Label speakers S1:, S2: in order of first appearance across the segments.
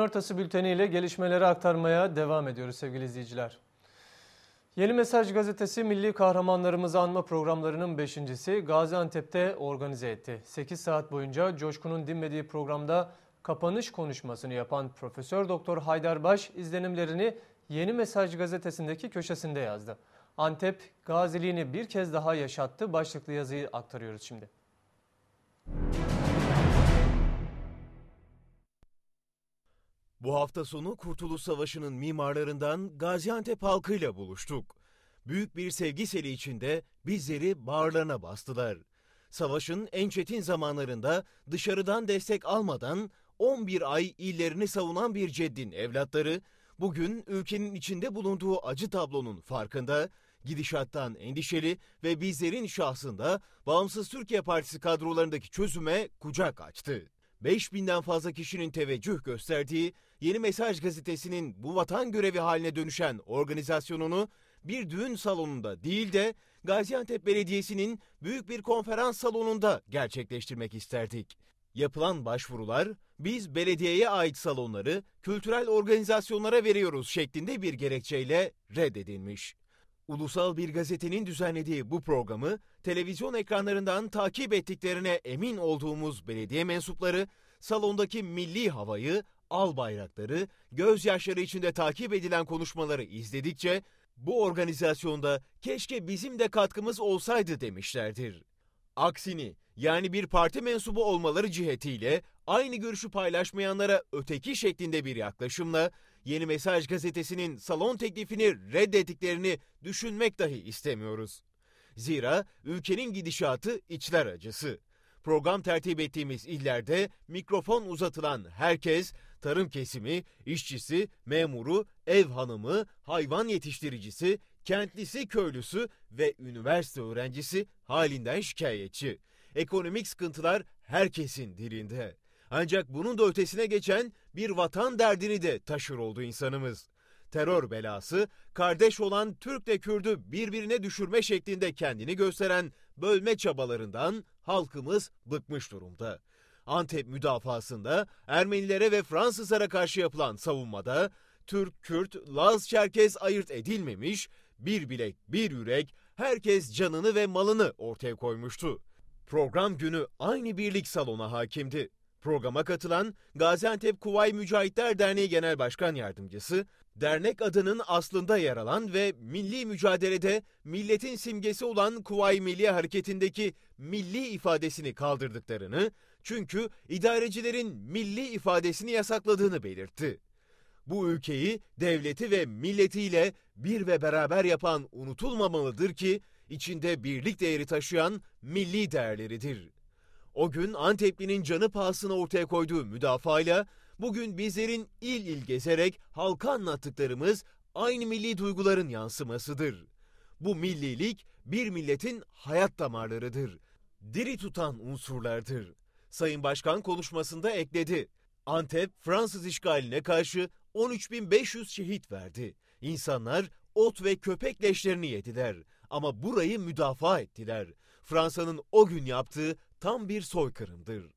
S1: Ortası bülteniyle gelişmeleri aktarmaya devam ediyoruz sevgili izleyiciler. Yeni Mesaj gazetesi Milli Kahramanlarımızı anma programlarının beşincisi Gaziantep'te organize etti. 8 saat boyunca Coşkun'un dinmediği programda kapanış konuşmasını yapan Profesör Doktor Haydar Baş izlenimlerini Yeni Mesaj gazetesindeki köşesinde yazdı. Antep gaziliğini bir kez daha yaşattı başlıklı yazıyı aktarıyoruz şimdi.
S2: Bu hafta sonu Kurtuluş Savaşı'nın mimarlarından Gaziantep halkıyla buluştuk. Büyük bir sevgi seli içinde bizleri bağırlarına bastılar. Savaşın en çetin zamanlarında dışarıdan destek almadan 11 ay illerini savunan bir ceddin evlatları bugün ülkenin içinde bulunduğu acı tablonun farkında, gidişattan endişeli ve bizlerin şahsında Bağımsız Türkiye Partisi kadrolarındaki çözüme kucak açtı. 5000'den fazla kişinin teveccüh gösterdiği Yeni Mesaj gazetesinin bu vatan görevi haline dönüşen organizasyonunu bir düğün salonunda değil de Gaziantep Belediyesi'nin büyük bir konferans salonunda gerçekleştirmek isterdik. Yapılan başvurular biz belediyeye ait salonları kültürel organizasyonlara veriyoruz şeklinde bir gerekçeyle reddedilmiş. Ulusal bir gazetenin düzenlediği bu programı televizyon ekranlarından takip ettiklerine emin olduğumuz belediye mensupları salondaki milli havayı, al bayrakları, gözyaşları içinde takip edilen konuşmaları izledikçe bu organizasyonda keşke bizim de katkımız olsaydı demişlerdir. Aksini yani bir parti mensubu olmaları cihetiyle aynı görüşü paylaşmayanlara öteki şeklinde bir yaklaşımla Yeni Mesaj gazetesinin salon teklifini reddettiklerini düşünmek dahi istemiyoruz. Zira ülkenin gidişatı içler acısı. Program tertip ettiğimiz illerde mikrofon uzatılan herkes tarım kesimi, işçisi, memuru, ev hanımı, hayvan yetiştiricisi, kentlisi, köylüsü ve üniversite öğrencisi halinden şikayetçi. Ekonomik sıkıntılar herkesin dilinde. Ancak bunun da ötesine geçen bir vatan derdini de taşır oldu insanımız. Terör belası, kardeş olan Türk'le Kürd'ü birbirine düşürme şeklinde kendini gösteren bölme çabalarından halkımız bıkmış durumda. Antep müdafasında Ermenilere ve Fransızlara karşı yapılan savunmada Türk, Kürt, Laz, Çerkez ayırt edilmemiş, bir bilek, bir yürek, herkes canını ve malını ortaya koymuştu. Program günü aynı birlik salona hakimdi. Programa katılan Gaziantep Kuvay Mücahitler Derneği Genel Başkan Yardımcısı, dernek adının aslında yer alan ve milli mücadelede milletin simgesi olan Kuvay Milli Hareketi'ndeki milli ifadesini kaldırdıklarını, çünkü idarecilerin milli ifadesini yasakladığını belirtti. Bu ülkeyi, devleti ve milletiyle bir ve beraber yapan unutulmamalıdır ki, içinde birlik değeri taşıyan milli değerleridir. O gün Antepli'nin canı pahasına ortaya koyduğu müdafayla bugün bizlerin il il gezerek halka anlattıklarımız aynı milli duyguların yansımasıdır. Bu millilik bir milletin hayat damarlarıdır. Diri tutan unsurlardır. Sayın Başkan konuşmasında ekledi. Antep Fransız işgaline karşı 13.500 şehit verdi. İnsanlar ot ve köpek leşlerini yediler ama burayı müdafaa ettiler. Fransa'nın o gün yaptığı tam bir soykırımdır.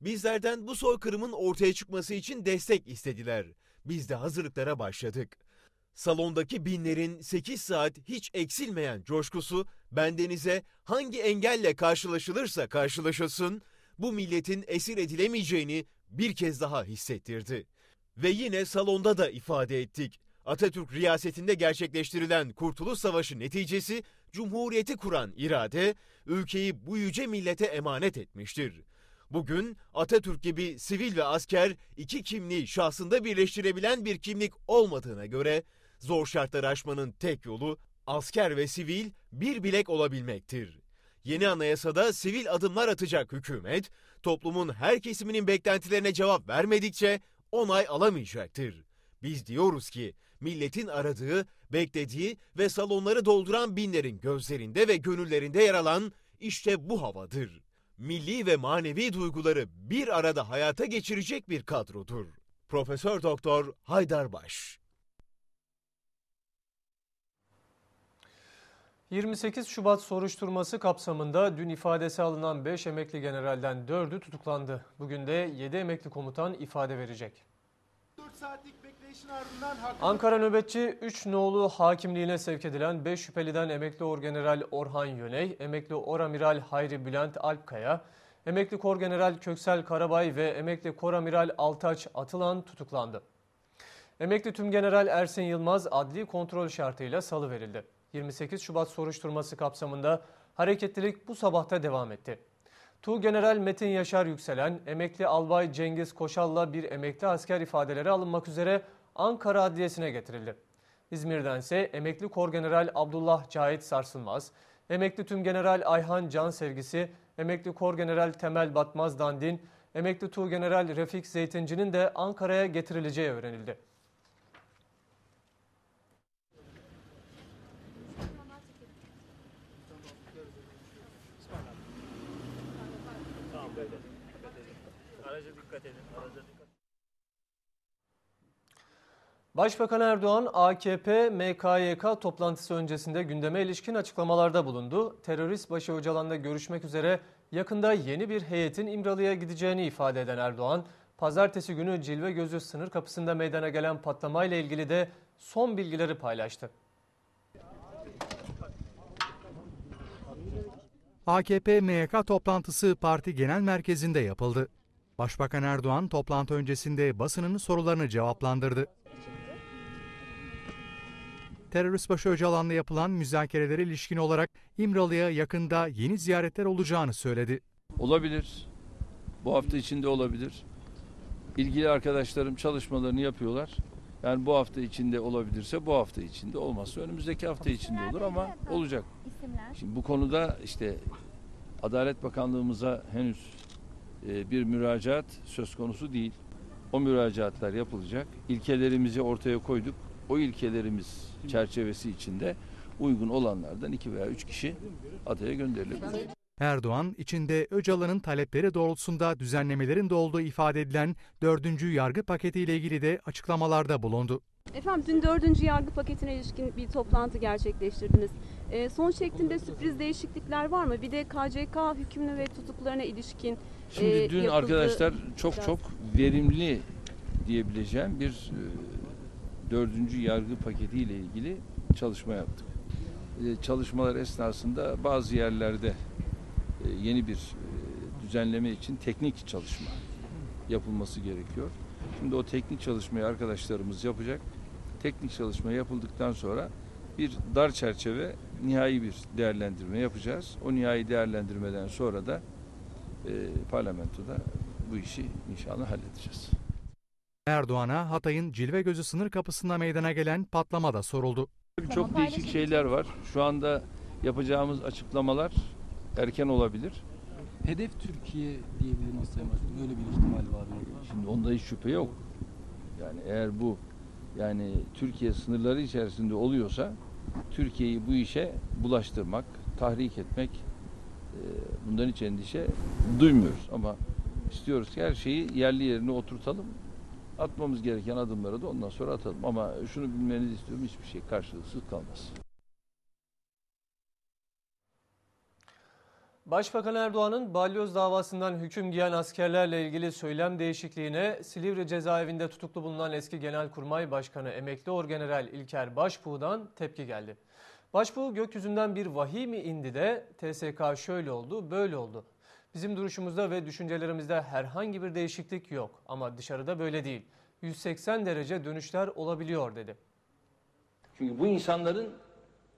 S2: Bizlerden bu soykırımın ortaya çıkması için destek istediler. Biz de hazırlıklara başladık. Salondaki binlerin 8 saat hiç eksilmeyen coşkusu bendenize hangi engelle karşılaşılırsa karşılaşılsın bu milletin esir edilemeyeceğini bir kez daha hissettirdi. Ve yine salonda da ifade ettik. Atatürk riyasetinde gerçekleştirilen Kurtuluş Savaşı neticesi Cumhuriyeti kuran irade, ülkeyi bu yüce millete emanet etmiştir. Bugün Atatürk gibi sivil ve asker iki kimliği şahsında birleştirebilen bir kimlik olmadığına göre zor şartları aşmanın tek yolu asker ve sivil bir bilek olabilmektir. Yeni anayasada sivil adımlar atacak hükümet, toplumun her kesiminin beklentilerine cevap vermedikçe onay alamayacaktır. Biz diyoruz ki milletin aradığı, beklediği ve salonları dolduran binlerin gözlerinde ve gönüllerinde yer alan işte bu havadır. Milli ve manevi duyguları bir arada hayata geçirecek bir kadrodur. Profesör Doktor Haydar Baş
S1: 28 Şubat soruşturması kapsamında dün ifadesi alınan 5 emekli generalden 4'ü tutuklandı. Bugün de 7 emekli komutan ifade verecek.
S3: saatlik bekleyişin ardından hakkında
S1: Ankara nöbetçi 3 nolu hakimliğine sevk edilen 5 şüpheliden emekli orgeneral Orhan Yöney, emekli oramiral Hayri Bülent Alpkaya, emekli korgeneral Köksel Karabay ve emekli koramiral Altaç Atılan tutuklandı. Emekli tümgeneral Ersin Yılmaz adli kontrol şartıyla salı verildi. 28 Şubat soruşturması kapsamında hareketlilik bu sabahta devam etti. Tuğgeneral Metin Yaşar Yükselen, emekli albay Cengiz Koşal'la bir emekli asker ifadeleri alınmak üzere Ankara Adliyesi'ne getirildi. İzmir'den ise emekli korgeneral Abdullah Cahit Sarsılmaz, emekli tümgeneral Ayhan Can Sevgisi, emekli korgeneral Temel Batmaz Dandin, emekli Tuğgeneral Refik Zeytinci'nin de Ankara'ya getirileceği öğrenildi. Başbakan Erdoğan AKP MKYK toplantısı öncesinde gündeme ilişkin açıklamalarda bulundu. Terörist başı Öcalan'la görüşmek üzere yakında yeni bir heyetin İmralı'ya gideceğini ifade eden Erdoğan, pazartesi günü Cilve Gözü sınır kapısında meydana gelen patlamayla ilgili de son bilgileri paylaştı.
S4: AKP MYK toplantısı parti genel merkezinde yapıldı. Başbakan Erdoğan toplantı öncesinde basının sorularını cevaplandırdı. Terörist başı Öcalan'la yapılan müzakerelere ilişkin olarak İmralı'ya yakında yeni ziyaretler olacağını söyledi.
S5: Olabilir. Bu hafta içinde olabilir. İlgili arkadaşlarım çalışmalarını yapıyorlar. Yani bu hafta içinde olabilirse bu hafta içinde olmazsa önümüzdeki hafta içinde olur ama olacak.
S6: isimler.
S5: Şimdi bu konuda işte Adalet Bakanlığımıza henüz e, bir müracaat söz konusu değil. O müracaatlar yapılacak. İlkelerimizi ortaya koyduk. O ilkelerimiz çerçevesi içinde uygun olanlardan iki veya üç kişi adaya gönderilebilir.
S4: Erdoğan, içinde Öcalan'ın talepleri doğrultusunda düzenlemelerin de olduğu ifade edilen 4. yargı paketiyle ilgili de açıklamalarda bulundu.
S6: Efendim dün dördüncü yargı paketine ilişkin bir toplantı gerçekleştirdiniz. Ee, son şeklinde sürpriz değişiklikler var mı? Bir de KCK hükmünü ve tutuklarına ilişkin
S5: Şimdi
S6: e,
S5: dün
S6: yapıldı.
S5: arkadaşlar çok
S6: biraz.
S5: çok verimli diyebileceğim bir e, dördüncü yargı paketiyle ilgili çalışma yaptık. E, çalışmalar esnasında bazı yerlerde e, yeni bir e, düzenleme için teknik çalışma yapılması gerekiyor. Şimdi o teknik çalışmayı arkadaşlarımız yapacak. Teknik çalışma yapıldıktan sonra bir dar çerçeve nihai bir değerlendirme yapacağız. O nihai değerlendirmeden sonra da e, parlamentoda bu işi inşallah halledeceğiz.
S4: Erdoğan'a Hatay'ın Cilve Gözü sınır kapısında meydana gelen patlama da soruldu.
S5: Çok değişik şeyler var. Şu anda yapacağımız açıklamalar erken olabilir.
S7: Hedef Türkiye diyebilir miyiz Sayın Başkanım? Öyle bir ihtimal var mı?
S5: Şimdi onda hiç şüphe yok. Yani eğer bu yani Türkiye sınırları içerisinde oluyorsa Türkiye'yi bu işe bulaştırmak, tahrik etmek e, bundan hiç endişe duymuyoruz. Ama istiyoruz ki her şeyi yerli yerine oturtalım. Atmamız gereken adımları da ondan sonra atalım. Ama şunu bilmenizi istiyorum hiçbir şey karşılıksız kalmaz.
S1: Başbakan Erdoğan'ın balyoz davasından hüküm giyen askerlerle ilgili söylem değişikliğine Silivri cezaevinde tutuklu bulunan eski Genelkurmay Başkanı emekli Orgeneral İlker Başbuğ'dan tepki geldi. Başbuğ gökyüzünden bir vahiy mi indi de TSK şöyle oldu böyle oldu. Bizim duruşumuzda ve düşüncelerimizde herhangi bir değişiklik yok ama dışarıda böyle değil. 180 derece dönüşler olabiliyor dedi.
S5: Çünkü bu insanların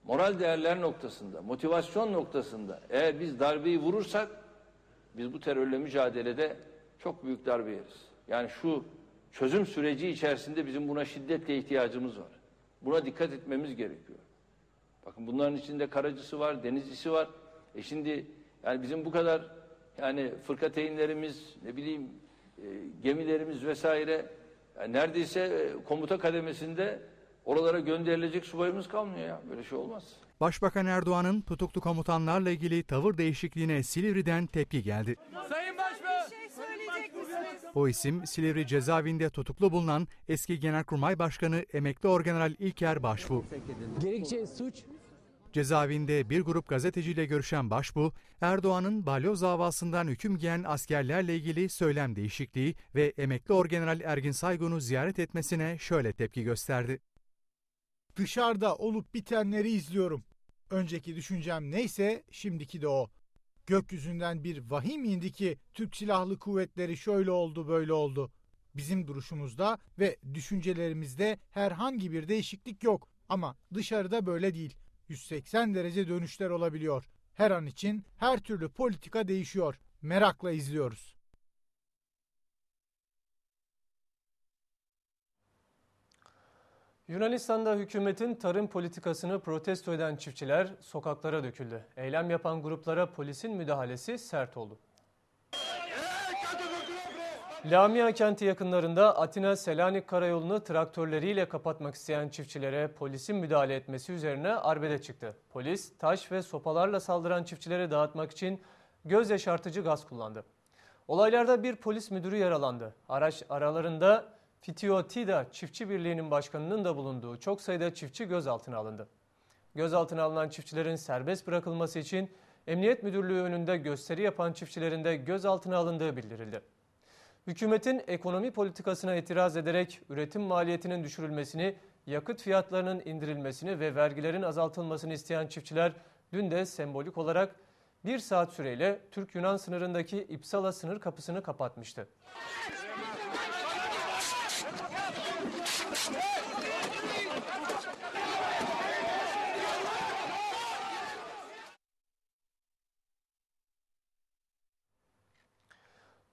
S5: moral değerler noktasında, motivasyon noktasında eğer biz darbeyi vurursak biz bu terörle mücadelede çok büyük darbe yeriz. Yani şu çözüm süreci içerisinde bizim buna şiddetle ihtiyacımız var. Buna dikkat etmemiz gerekiyor. Bakın bunların içinde karacısı var, denizcisi var. E şimdi yani bizim bu kadar yani fırkateynlerimiz, ne bileyim e, gemilerimiz vesaire yani neredeyse e, komuta kademesinde oralara gönderilecek subayımız kalmıyor ya. Böyle şey olmaz.
S4: Başbakan Erdoğan'ın tutuklu komutanlarla ilgili tavır değişikliğine Silivri'den tepki geldi. O isim Silivri cezaevinde tutuklu bulunan eski Genelkurmay Başkanı emekli Orgeneral İlker Başbuğ.
S8: Gerekçe suç
S4: Cezaevinde bir grup gazeteciyle görüşen Başbuğ, Erdoğan'ın balyoz davasından hüküm giyen askerlerle ilgili söylem değişikliği ve emekli orgeneral Ergin Saygun'u ziyaret etmesine şöyle tepki gösterdi.
S3: Dışarıda olup bitenleri izliyorum. Önceki düşüncem neyse şimdiki de o. Gökyüzünden bir vahim indi ki Türk Silahlı Kuvvetleri şöyle oldu böyle oldu. Bizim duruşumuzda ve düşüncelerimizde herhangi bir değişiklik yok ama dışarıda böyle değil. 180 derece dönüşler olabiliyor. Her an için her türlü politika değişiyor. Merakla izliyoruz.
S1: Yunanistan'da hükümetin tarım politikasını protesto eden çiftçiler sokaklara döküldü. Eylem yapan gruplara polisin müdahalesi sert oldu. Lamia kenti yakınlarında Atina Selanik karayolunu traktörleriyle kapatmak isteyen çiftçilere polisin müdahale etmesi üzerine arbede çıktı. Polis taş ve sopalarla saldıran çiftçileri dağıtmak için göz yaşartıcı gaz kullandı. Olaylarda bir polis müdürü yaralandı. Araç aralarında Fitiotida Çiftçi Birliği'nin başkanının da bulunduğu çok sayıda çiftçi gözaltına alındı. Gözaltına alınan çiftçilerin serbest bırakılması için Emniyet Müdürlüğü önünde gösteri yapan çiftçilerin de gözaltına alındığı bildirildi. Hükümetin ekonomi politikasına itiraz ederek üretim maliyetinin düşürülmesini, yakıt fiyatlarının indirilmesini ve vergilerin azaltılmasını isteyen çiftçiler dün de sembolik olarak bir saat süreyle Türk-Yunan sınırındaki İpsala sınır kapısını kapatmıştı.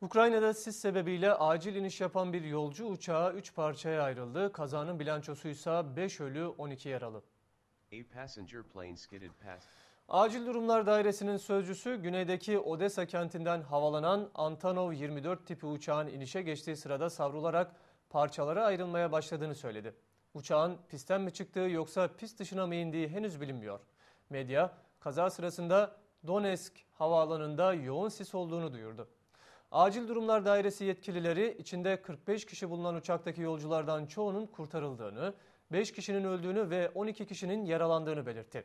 S1: Ukrayna'da sis sebebiyle acil iniş yapan bir yolcu uçağı 3 parçaya ayrıldı. Kazanın bilançosuysa 5 ölü 12 yaralı. Acil Durumlar Dairesi'nin sözcüsü güneydeki Odessa kentinden havalanan Antonov 24 tipi uçağın inişe geçtiği sırada savrularak parçalara ayrılmaya başladığını söyledi. Uçağın pistten mi çıktığı yoksa pist dışına mı indiği henüz bilinmiyor. Medya kaza sırasında Donetsk havaalanında yoğun sis olduğunu duyurdu. Acil Durumlar Dairesi yetkilileri içinde 45 kişi bulunan uçaktaki yolculardan çoğunun kurtarıldığını, 5 kişinin öldüğünü ve 12 kişinin yaralandığını belirtti.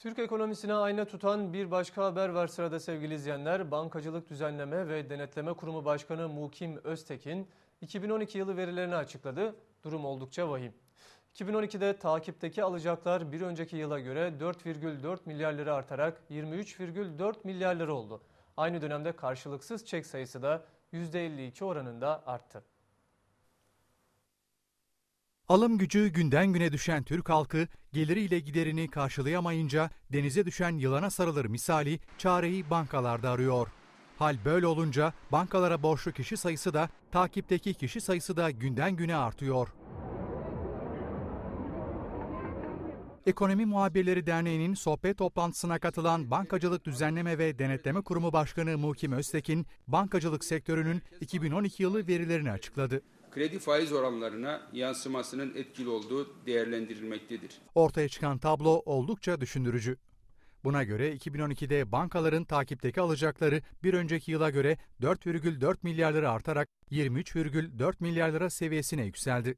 S1: Türk ekonomisine ayna tutan bir başka haber var sırada sevgili izleyenler. Bankacılık Düzenleme ve Denetleme Kurumu Başkanı Mukim Öztekin 2012 yılı verilerini açıkladı. Durum oldukça vahim. 2012'de takipteki alacaklar bir önceki yıla göre 4,4 milyar lira artarak 23,4 milyar lira oldu. Aynı dönemde karşılıksız çek sayısı da %52 oranında arttı.
S4: Alım gücü günden güne düşen Türk halkı geliriyle giderini karşılayamayınca denize düşen yılana sarılır misali çareyi bankalarda arıyor. Hal böyle olunca bankalara borçlu kişi sayısı da takipteki kişi sayısı da günden güne artıyor. Ekonomi Muhabirleri Derneği'nin sohbet toplantısına katılan Bankacılık Düzenleme ve Denetleme Kurumu Başkanı Mukim Öztekin, bankacılık sektörünün 2012 yılı verilerini açıkladı.
S9: Kredi faiz oranlarına yansımasının etkili olduğu değerlendirilmektedir.
S4: Ortaya çıkan tablo oldukça düşündürücü. Buna göre 2012'de bankaların takipteki alacakları bir önceki yıla göre 4,4 milyar lira artarak 23,4 milyar lira seviyesine yükseldi.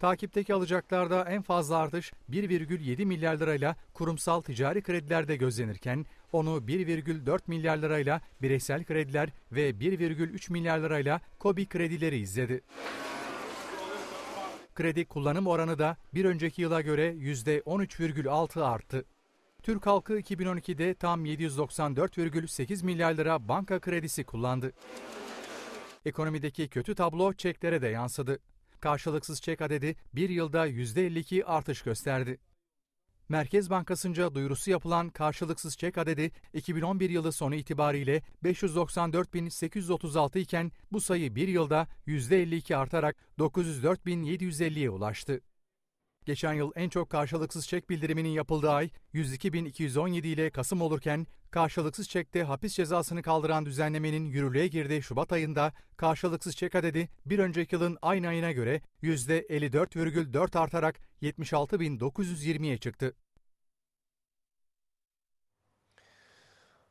S4: Takipteki alacaklarda en fazla artış 1,7 milyar lirayla kurumsal ticari kredilerde gözlenirken onu 1,4 milyar lirayla bireysel krediler ve 1,3 milyar lirayla KOBİ kredileri izledi. Kredi kullanım oranı da bir önceki yıla göre %13,6 arttı. Türk halkı 2012'de tam 794,8 milyar lira banka kredisi kullandı. Ekonomideki kötü tablo çeklere de yansıdı. Karşılıksız çek adedi bir yılda %52 artış gösterdi. Merkez Bankası'nca duyurusu yapılan karşılıksız çek adedi 2011 yılı sonu itibariyle 594.836 iken bu sayı bir yılda %52 artarak 904.750'ye ulaştı. Geçen yıl en çok karşılıksız çek bildiriminin yapıldığı ay 102.217 ile Kasım olurken karşılıksız çekte hapis cezasını kaldıran düzenlemenin yürürlüğe girdiği Şubat ayında karşılıksız çek adedi bir önceki yılın aynı ayına göre %54,4 artarak 76.920'ye çıktı.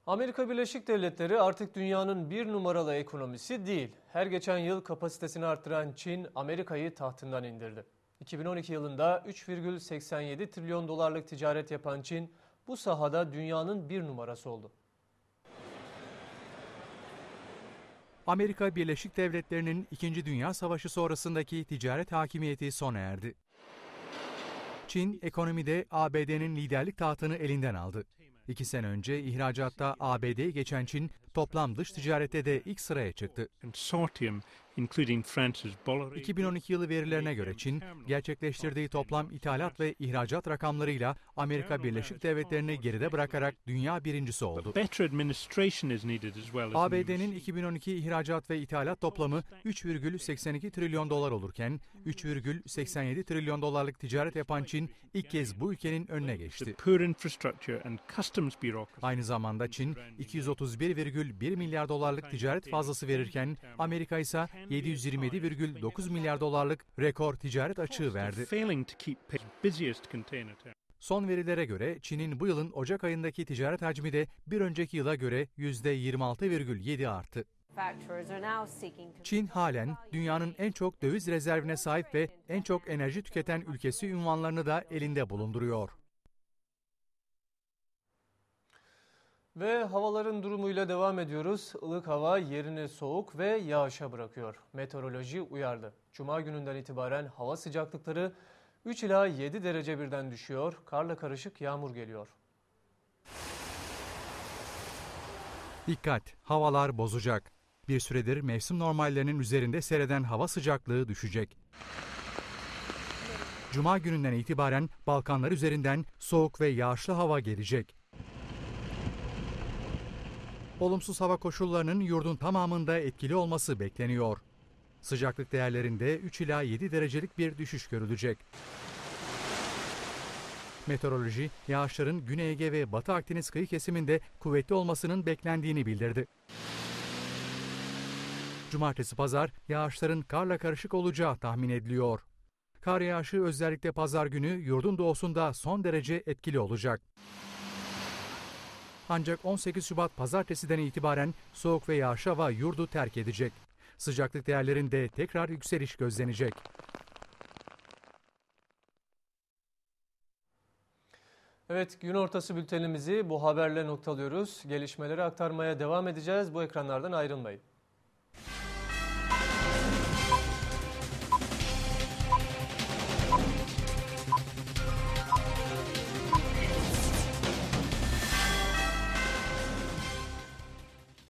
S1: Amerika Birleşik Devletleri artık dünyanın bir numaralı ekonomisi değil. Her geçen yıl kapasitesini artıran Çin, Amerika'yı tahtından indirdi. 2012 yılında 3,87 trilyon dolarlık ticaret yapan Çin, bu sahada dünyanın bir numarası oldu.
S4: Amerika Birleşik Devletleri'nin 2. Dünya Savaşı sonrasındaki ticaret hakimiyeti sona erdi. Çin ekonomide ABD'nin liderlik tahtını elinden aldı. İki sene önce ihracatta ABD'ye geçen Çin toplam dış ticarette de ilk sıraya çıktı. 2012 yılı verilerine göre Çin, gerçekleştirdiği toplam ithalat ve ihracat rakamlarıyla Amerika Birleşik Devletleri'ni geride bırakarak dünya birincisi oldu. ABD'nin 2012 ihracat ve ithalat toplamı 3,82 trilyon dolar olurken 3,87 trilyon dolarlık ticaret yapan Çin ilk kez bu ülkenin önüne geçti. Aynı zamanda Çin 231,1 milyar dolarlık ticaret fazlası verirken Amerika ise 727,9 milyar dolarlık rekor ticaret açığı verdi. Son verilere göre Çin'in bu yılın Ocak ayındaki ticaret hacmi de bir önceki yıla göre %26,7 arttı. Çin halen dünyanın en çok döviz rezervine sahip ve en çok enerji tüketen ülkesi ünvanlarını da elinde bulunduruyor.
S1: Ve havaların durumuyla devam ediyoruz. Ilık hava yerini soğuk ve yağışa bırakıyor. Meteoroloji uyardı. Cuma gününden itibaren hava sıcaklıkları 3 ila 7 derece birden düşüyor. Karla karışık yağmur geliyor.
S4: Dikkat! Havalar bozacak. Bir süredir mevsim normallerinin üzerinde seyreden hava sıcaklığı düşecek. Cuma gününden itibaren Balkanlar üzerinden soğuk ve yağışlı hava gelecek. Olumsuz hava koşullarının yurdun tamamında etkili olması bekleniyor. Sıcaklık değerlerinde 3 ila 7 derecelik bir düşüş görülecek. Meteoroloji, yağışların Güney Ege ve Batı Akdeniz kıyı kesiminde kuvvetli olmasının beklendiğini bildirdi. Cumartesi pazar yağışların karla karışık olacağı tahmin ediliyor. Kar yağışı özellikle pazar günü yurdun doğusunda son derece etkili olacak. Ancak 18 Şubat pazartesiden itibaren soğuk ve yağışlı hava yurdu terk edecek. Sıcaklık değerlerinde tekrar yükseliş gözlenecek.
S1: Evet gün ortası bültenimizi bu haberle noktalıyoruz. Gelişmeleri aktarmaya devam edeceğiz. Bu ekranlardan ayrılmayın.